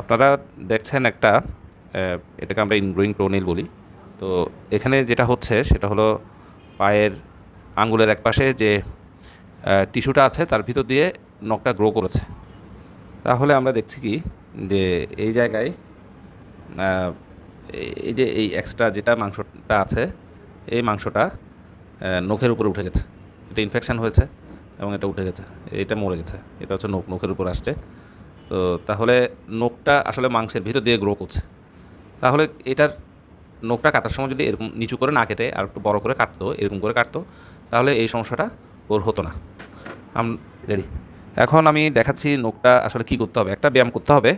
আপনারা দেখছেন একটা এটাকে আমরা ইনগ্রোয়িং টোনেল বলি। তো এখানে যেটা হচ্ছে সেটা হলো পায়ের আঙ্গুলের একপাশে যে টিস্যুটা আছে তার ভিতর দিয়ে নখটা গ্রো করেছে। তাহলে আমরা দেখছি কি যে এই জায়গায় এই যে এই এক্সট্রা যেটা মাংসটা আছে, এই মাংসটা নখের উপরে উঠে গেছে। এটা ইনফেকশান হয়েছে এবং এটা উঠে গেছে। এটা মরে গেছে। এটা হচ্ছে নখ, নখের উপর আসছে। তো তাহলে নখটা আসলে মাংসের ভিতর দিয়ে গ্রো করছে। তাহলে এটার নখটা কাটার সময় যদি এরকম নিচু করে না কেটে আর একটু বড় করে কাটতো, এরকম করে কাটতো, তাহলে এই সমস্যাটা ওর হতো না। আম রেডি এখন আমি দেখাচ্ছি নখটা আসলে কি করতে হবে। একটা ব্যায়াম করতে হবে।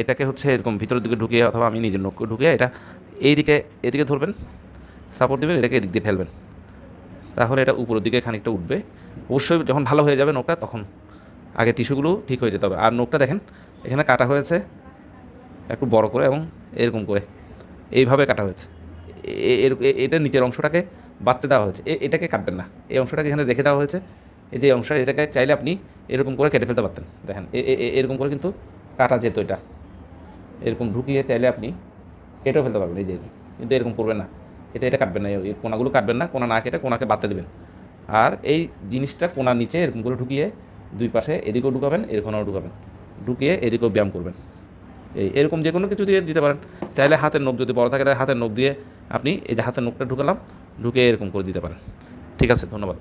এটাকে হচ্ছে এরকম ভিতরের দিকে ঢুকিয়ে অথবা আমি নিজের নখকে ঢুকিয়ে এটা এই দিকে এদিকে ধরবেন সাপোর্ট দেবেন, এটাকে এদিক দিয়ে ফেলবেন তাহলে এটা উপরের দিকে খানিকটা উঠবে। অবশ্যই যখন ভালো হয়ে যাবে নখটা, তখন আগে টিস্যুগুলো ঠিক হয়ে যেতে হবে। আর নখটা দেখেন, এখানে কাটা হয়েছে একটু বড় করে এবং এরকম করে। এইভাবে কাটা হয়েছে। এটা নিচের অংশটাকে বাড়তে দেওয়া হয়েছে। এটাকে কাটবেন না। এই অংশটাকে এখানে রেখে দেওয়া হয়েছে। এই যে অংশটা, এটাকে চাইলে আপনি এরকম করে কেটে ফেলতে পারতেন। দেখেন এরকম করে কিন্তু কাটা যেত এটা। এরকম ঢুকিয়ে চাইলে আপনি কেটেও ফেলতে পারবেন। এই যে, কিন্তু এরকম করবেন না। এটা এটা কাটবেন না। এই কোনাগুলো কাটবেন না। কোনা না কেটে কোনাকে বাড়তে দেবেন। আর এই জিনিসটা কোনার নিচে এরকম করে ঢুকিয়ে দুই পাশে এদিকেও ঢুকাবেন, এরকমও ঢুকাবেন। ঢুকিয়ে এদিকেও ব্যায়াম করবেন। এই এরকম যে কোনো কিছু দিয়ে দিতে পারেন। চাইলে হাতের নখ যদি বড় থাকে, তাহলে হাতের নখ দিয়ে আপনি এই যে হাতের নখটা ঢুকালাম ঢুকে এরকম করে দিতে পারেন। ঠিক আছে, ধন্যবাদ।